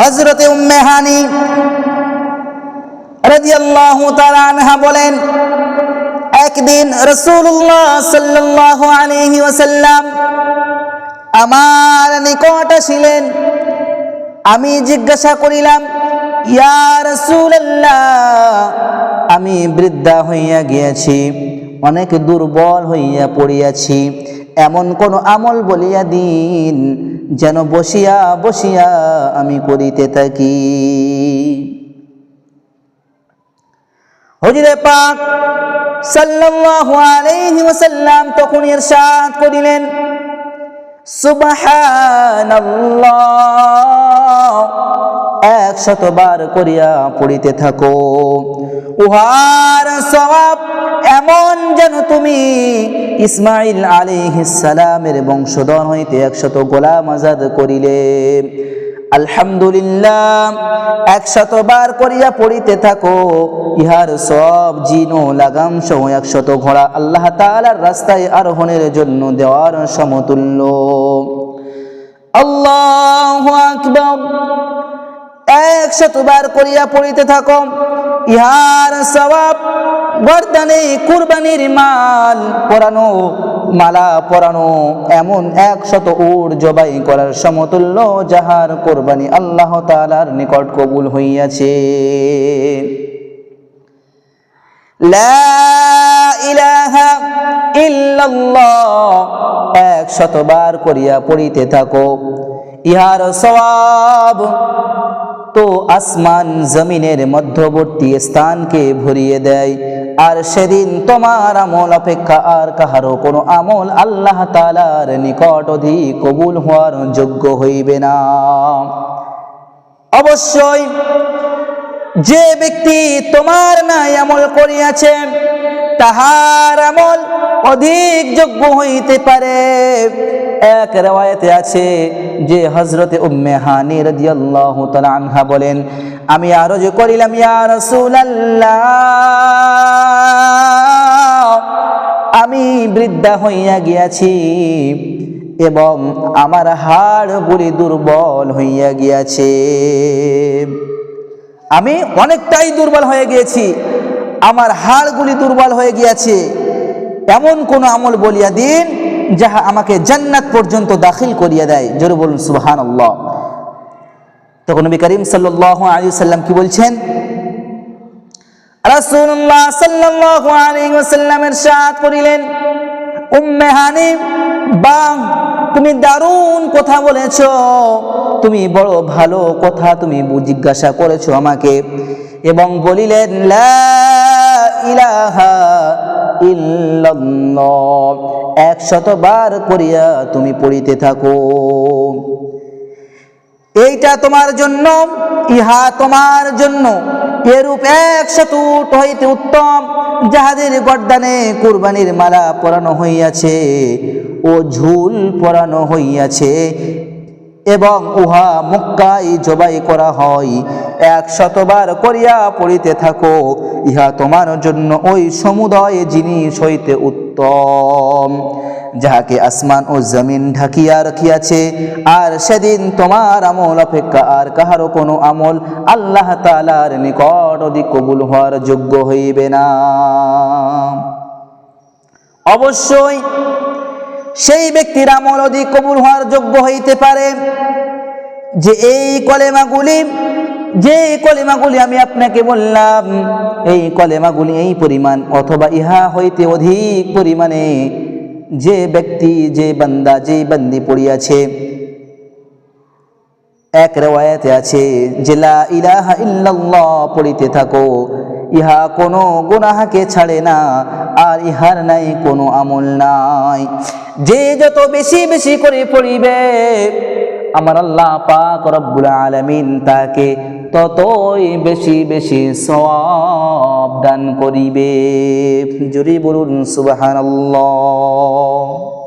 হজরতে উম্মে হানি রাদিয়াল্লাহু তাআলা আনহা বলেন, একদিন রাসূলুল্লাহ সাল্লাল্লাহু আলাইহি ওয়াসাল্লাম আমার নিকট আসিলেন। আমি জিজ্ঞাসা করিলাম, ইয়া রাসূলুল্লাহ, আমি বৃদ্ধা হইয়া গিয়াছি, অনেক দুর্বল হইয়া পড়িয়াছি এমন কোন আমল বলিয়া দিন, যেন বসিয়া বসিয়া আমি করিতে থাকি। হজরে পাক সাল্লাল্লাহু আলাইহি ওয়াসাল্লাম তখন ইরশাদ করিলেন, সুবহানাল্লাহ। একশত বার করিয়া পড়িতে থাকো। উহার সওয়াব এমন যেন তুমি ইসমাইল আলাইহিস সালামের বংশধর হইতে একশত গোলাম আজাদ করিলে। আলহামদুলিল্লাহ একশত বার করিয়া পড়িতে থাকো। ইহার সব জিনো লাগাম সহ একশত ঘোড়া আল্লাহ তাআলার রাস্তায় আরোহণের জন্য দেওয়ার সমতুল্য। আল্লাহু আকবার। একশত বার করিয়া পড়িতে থাকো। ইহার সওয়াব গর্দানে কুরবানির মাল পরানো, মালা পরানো, এমন একশত উট জবাই করার সমতুল্য যাহার কোরবানি আল্লাহ তাআলার নিকট কবুল হইয়াছে। এক শতবার করিয়া পড়িতে থাকো। ইহার সওয়াব তো আসমান জমিনের মধ্যবর্তী স্থানকে ভরিয়ে দেয়। আর সেদিন তোমার আমল অপেক্ষা আর কাহারও কোনো আমল আল্লাহ তালার নিকট অধিক কবুল হওয়ার যোগ্য হইবে না। অবশ্যই যে ব্যক্তি তোমার নাই আমল করিয়াছে, তাহার আমল অধিক যোগ্য হইতে পারে। এক রেওয়ায়তে আছে যে হজরতে উম্মে হানি রাদিয়াল্লাহু আনহা বলেন, আমি আরজ করিলাম, ইয়া আমি বৃদ্ধা হইয়া গিয়াছি এবং আমার হাড়গুলি দুর্বল হইয়া গিয়াছে। আমি অনেকটাই দুর্বল হয়ে গিয়েছি, আমার হাড়গুলি দুর্বল হয়ে গিয়েছে। এমন কোন আমল বলিয়া দিন যাহা আমাকে জান্নাত পর্যন্ত দাখিল করিয়া দেয়। জোরে বলুন সুবহান আল্লাহ তখন নবী করিম সাল্লাহ আলী সাল্লাম কি বলছেন? রাসূলুল্লাহ সাল্লাল্লাহু আলাইহি করিলেন, উম্মে তুমি দারুণ কথা বলেছ। তুমি বড় ভালো কথা তুমি জিজ্ঞাসা করেছ আমাকে এবং বলিলেন, লা ইলাহা ইল্লাল্লাহ। একশতবার করিয়া তুমি পড়িতে থাকো। এইটা তোমার জন্য, ইহা তোমার জন্য। এরূপ একশত উট হইতে উত্তম, যাহাদের গর্দানে কুরবানির মালা পরানো হইয়াছে ও ঝুল পরানো হইয়াছে। এবং উহা মুক্কাই জবাই করা হয়। এক শতবার করিয়া পড়িতে থাকো, ইহা তোমার জন্য ওই সমুদয় জিনিস হইতে উত্তম। যাহাকে আসমান ও জমিন ঢাকিয়া রাখিয়াছে, আর সেদিন তোমার আমল অপেক্ষা আর কাহারও কোনো আমল আল্লাহ তালার নিকট অধিক কবুল হওয়ার যোগ্য হইবে না। অবশ্যই সেই ব্যক্তির আমল অধিক কবুল হওয়ার যোগ্য হইতে পারে। যে এই কলেমাগুলি, যে কলেমাগুলি আমি আপনাকে বললাম, এই কলেমাগুলি এই পরিমাণ অথবা ইহা হইতে অধিক পরিমাণে যে ব্যক্তি, যে বান্দা, যে বান্দি পড়িয়াছে। এক রেওয়ায়তে আছে যে, লা ইলাহা ইল্লাল্লাহ পড়িতে থাকো। ইহা কোনো গুনাহাকে ছাড়ে না। আর ইহার নাই কোনো আমল নাই। যে যত বেশি বেশি করে পড়িবে, আমার আল্লাহ পাক রব্বুল আলামিন তাকে ততই বেশি বেশি সওয়াব দান করিবে। জুরি বলুন, সুবহানাল্লাহ।